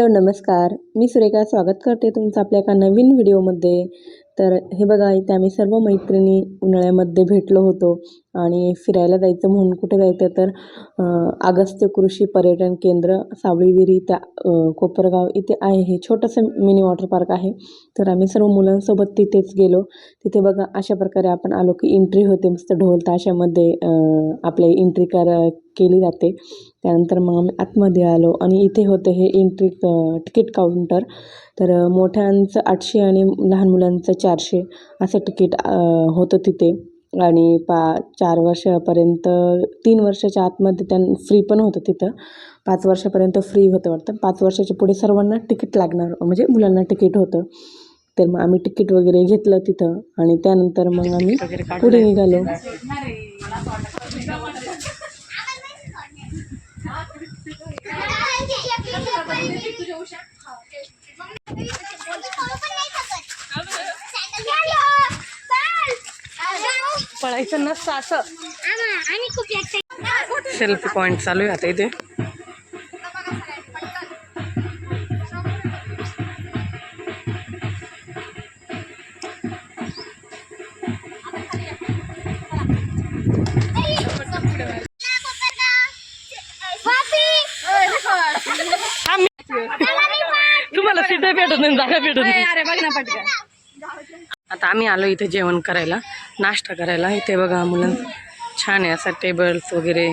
Hello नमस्कार. मी सुरेखा. स्वागत करते तुमचं आपल्या एका नवीन व्हिडिओमध्ये. तर हे बघा इथे आम्ही सर्व मैत्रिणी उन्हाळ्यामध्ये भेटलो होतो. आणि फिरायला जायचं म्हणून कुठे जायचं तर आगस्त्य अगस्त्य कृषी पर्यटन केंद्र सावळीविरी त्या कोपरगाव इथे आहे. हे छोटंसं मिनी वॉटर पार्क आहे. तर आम्ही सर्व मुलांसोबत तिथेच गेलो. तिथे बघा अशा प्रकारे आपण आलो की एंट्री होते. मस्त ढोल ताशामध्ये आपले एंट्री कर केली जाते. त्यानंतर मग आम्ही आतमध्ये आलो आणि इथे होतं हे एंट्री तिकीट काउंटर तर मोठ्यांचं आठशे आणि लहान मुलांचं चारशे असं तिकीट होतं तिथे. आणि पा चार वर्षापर्यंत तीन वर्षाच्या आतमध्ये त्यां फ्री पण होतं तिथं. पाच वर्षापर्यंत फ्री होतं वाटतं. पाच वर्षाच्या पुढे सर्वांना तिकीट लागणार म्हणजे मुलांना तिकीट होतं. तर मग आम्ही तिकीट वगैरे घेतलं तिथं आणि त्यानंतर मग आम्ही पुढे निघालो. पळायचं नसतं असं सेल्फी पॉईंट चालू आहे आता इथे. तुम्हाला सीट भेटत नाही जागा भेटत नाही. आता आम्ही आलो इथे जेवण करायला. नाश्ता करायला. इथे बघा मुलं. छान आहे असं टेबल्स वगैरे.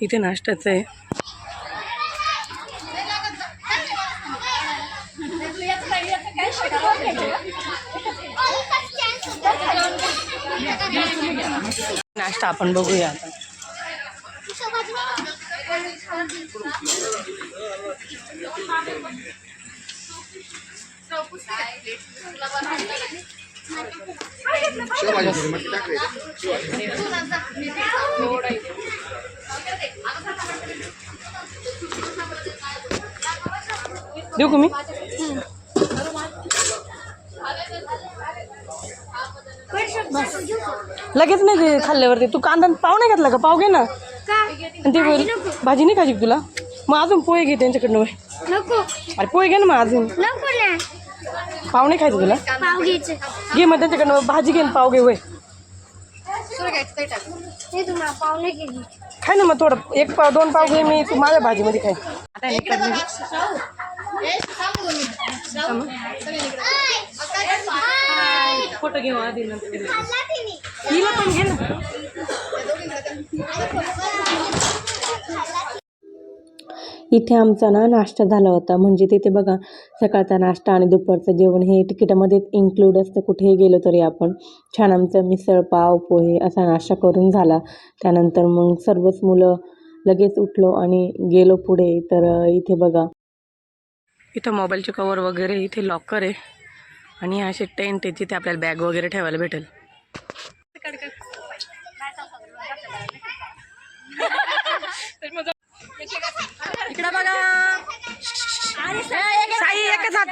इथे नाश्त्याचं आहे. नाश्ता आपण बघूया आता. देऊ का मी? लगेच नाही खाल्ल्यावरती. तू कांदा पाव नाही घातला का? पाव घे ना. आणि ते भाजी नाही का तुला? मग अजून पोहे घे त्यांच्याकडनं अरे पोहे घे ना मग अजून. पाव नाही खायचं तुला? पाव घ्यायचं. घे मग त्यांच्याकडनं भाजी घे आणि पाव घे वय. हे पाव नाही खाय ना मग थोडं. एक पाव दोन पाव घे मी तू माझ्या भाजीमध्ये खाय. आता हे फोटो घेऊ आधी नंतर. हिला पण घे ना. इथे आमचा ना नाश्ता झाला होता. म्हणजे तिथे बघा सकाळचा नाश्ता आणि दुपारचं जेवण हे तिकिटामध्येच इन्क्लूड असतं. कुठेही गेलो तरी आपण. छान आमचं मिसळ पाव पोहे असा नाश्ता करून झाला. त्यानंतर मग सर्वच मुलं लगेच उठलो आणि गेलो पुढे. तर इथे बघा. इथं मोबाईलचे कवर वगैरे इथे लॉकर आहे. आणि असे टेंट आहे तिथे आपल्याला बॅग वगैरे ठेवायला भेटेल इकडं बघा साई एकच हात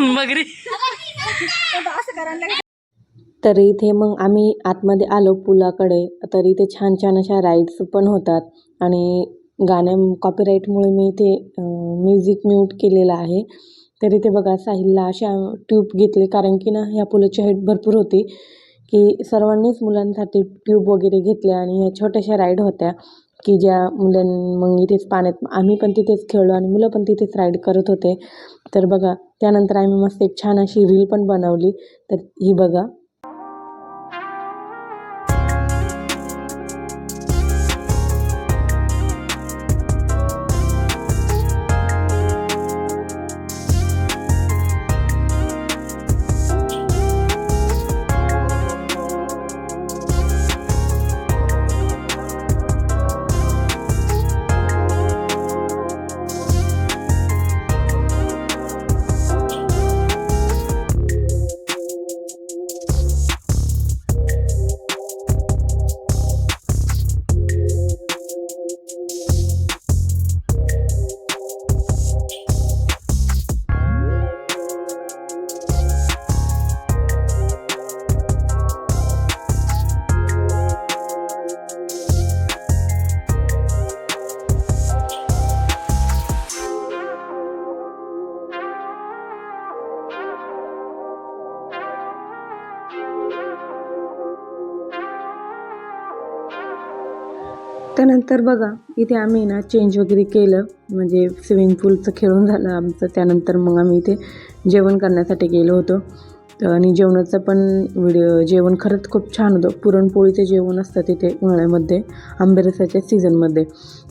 मगरी तर इथे मग आम्ही आतमध्ये आलो पुलाकडे. तर इथे छान छान अशा राईड्स पण होतात. आणि गाण्या कॉपीराईटमुळे मी इथे म्युझिक म्यूट केलेलं आहे. तर इथे बघा साहिलला अशा ट्यूब घेतले. कारण की ना ह्या पुलाची हाईट भरपूर होती. की सर्वांनीच मुलांसाठी ट्यूब वगैरे घेतल्या आणि ह्या छोट्याशा राईड होत्या. की ज्या मुलां मग इथेच पाण्यात आम्ही पण तिथेच खेळलो आणि मुलं पण तिथेच राईड करत होते. तर बघा त्यानंतर आम्ही मस्त एक छान अशी रील पण बनवली. तर ही बघा. त्यानंतर बघा इथे आम्ही ना चेंज वगैरे केलं. म्हणजे स्विमिंग पूलचं खेळून झालं आमचं. त्यानंतर मग आम्ही इथे जेवण करण्यासाठी गेलो होतो. आणि जेवणाचं पण व्हिडिओ जेवण खरंच खूप छान होतं. पुरणपोळीचे जेवण असतं तिथे उन्हाळ्यामध्ये आंबेरसाच्या सीझनमध्ये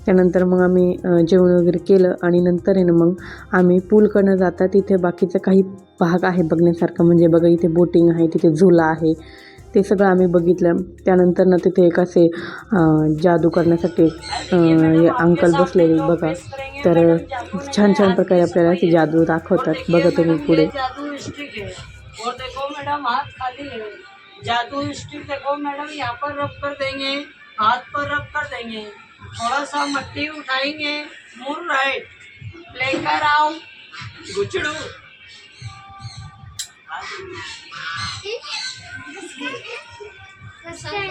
त्यानंतर मग आम्ही जेवण वगैरे केलं. आणि नंतर आहे ना मग आम्ही पूलकडनं जाता तिथे बाकीचं काही भाग आहे बघण्यासारखं. म्हणजे बघा इथे बोटिंग आहे तिथे झुला आहे. ते सगळं आम्ही बघितलं. त्यानंतर ना तिथे एक असे जादू करण्यासाठी अंकल बसलेले बघा. तर छान छान प्रकारे आपल्याला जादू दाखवतात. बघा तुम्ही पुढे. जादू स्टिक देखो मैडम, यहाँ पर रब कर देंगे, हाथ पर रब कर देंगे, थोड़ा सा मट्टी उठाएँगे मुर राइट, लेकर आओ, गुचड़ू।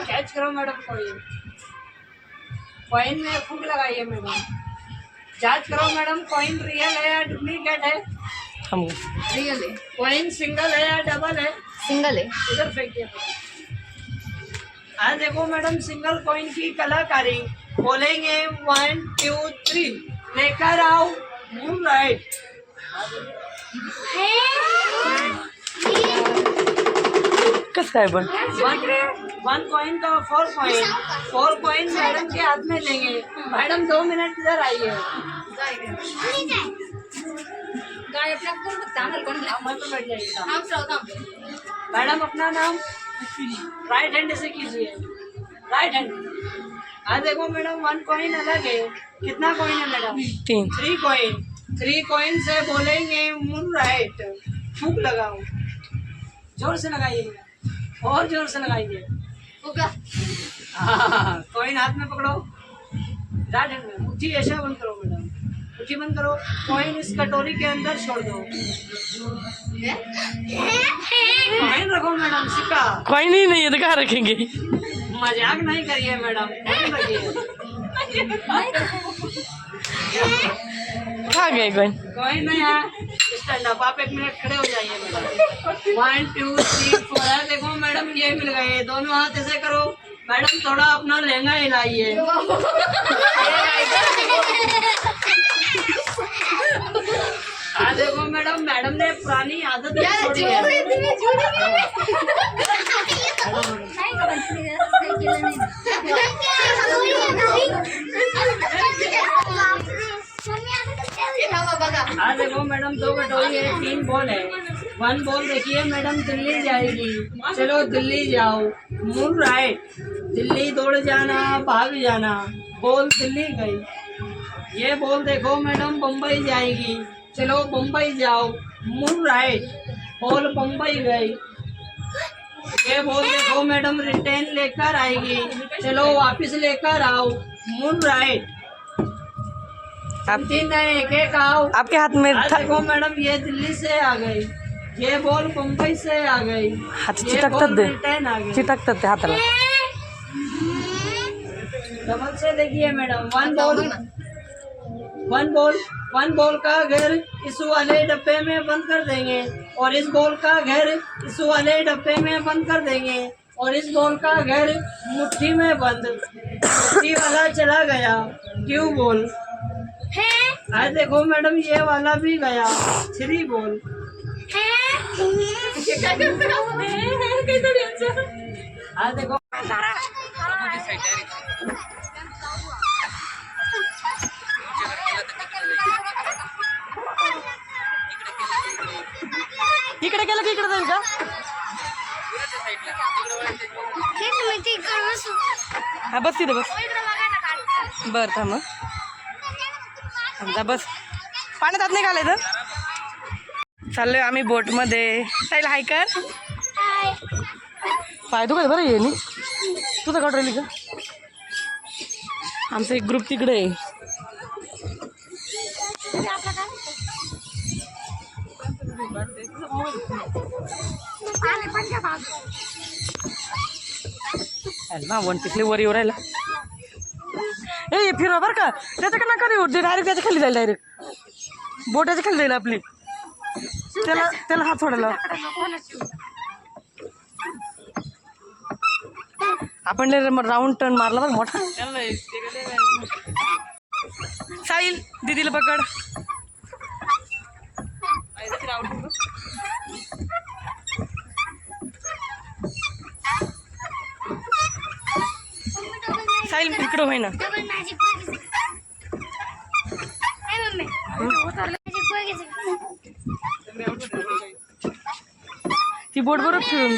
कैच करो मैडम कॉइन कॉइन में फूक लगाइए मैडम जाँच करो मैडम कॉइन रियल है या डुप्लीकेट है? रिअल आहे कॉइन सिंगल है या डबल है? सिंगल आहे इधर फेंकिए। आज देखो मैडम सिंगल कॉइन की कलाकारी। बोलेंगे वन टू थ्री लेकर आओ। मूव राइट कसं काय पण वन वन कॉइन का four coin four coin madam के हाथ में देंगे मैडम दो मिनट इधर आइए। हाँ. मैडम अपना नाम? राइट हैंड से कीजिए। राइट हैंड आज देखो मैडम वन कॉइन अलग है। कितना कॉइन है मैडम तीन। थ्री कॉइन थ्री कॉइन से बोलेंगे मूव राइट फूक लगाओ ज़ोर से लगाइए। और ज़ोर से लगाइए। उगा. कॉइन हाथ में पकड़ो। राइट हैंड में मुट्ठी ऐसा बंद करो मैडम। मुट्ठी बंद करो कॉइन इस कटोरी के अंदर छोड़ दो। कॉइन रखो मैडम सिक्का। कोई नहीं नहीं ये तो कहाँ रखेंगे? मज़ाक नहीं करिए मैडम कॉइन रखिए। कहाँ गए कोई? कोई नहीं स्टैंड अप आप एक मिनट खड़े हो जाइए वन टू थ्री फोर देखो मैडम ये मिल गए। दोनों हाथ ऐसे करो। मैडम थोड़ा अपना लहंगा हिलाइए। हाँ देखो मैडम मैडम ने पुरानी आदत नहीं छोड़ी है। हाँ देखो मैडम दो कटोरी है तीन बॉल है। वन बॉल देखिए, मैडम दिल्ली जाएगी। चलो, दिल्ली जाओ। मूव राइट दिल्ली दौड़ जाना, भाग जाना। बॉल दिल्ली गई। ये बॉल देखो, मैडम बम्बई जाएगी। चलो, बम्बई जाओ। मूव राइट बॉल बम्बई गई। ये बॉल देखो, मैडम रिटर्न लेकर आएगी। चलो, वापस लेकर आओ। मूव राइट आप तीन एक एक आओ आपके हाथ में देखो मैडम ये दिल्ली से आ गई। ये बॉल मुंबई से आ गई। हाथ ये चिटकतात बॉल ते. रिटर्न आ गई। चिटकतात डबल से देखिए madam one ball. One ball one ball का घर इस वाले डब्बे में बंद कर देंगे और इस बॉल का घर इस वाले डब्बे में बंद कर देंगे और इस बॉल का घर मुट्ठी में बंद। मुट्ठी वाला चला गया क्यों बॉल? आज देखो मैडम ये वाला भी गया। Three ball. आज देखो। इकडे गेलं की इकडे जाईल का? हा बस. तिथे बस. बर थांब हं. समजा बस. पाण्यात हात नाही घालायचं? चाललोय आम्ही बोटमध्ये. साईला हाय कर. पाय दुखत बरं ये नी. तुझं काढ राहिली का? आमचा एक ग्रुप तिकडे आहे. ना वन तिथले वर येऊ राहिला. हे फिरवा बरं का. त्याच्याकडे नका देऊ? डायरेक्ट त्याच्याखाली जाईल डायरेक्ट बोटाच्या खाली जाईल आपली. त्याला त्याला हात सोडायला आपण राऊंड टर्न मारला बरं मोठा. साईल दिदीला पकड. साहिल इकडं होय ना. ती बोट बरोबर फिरून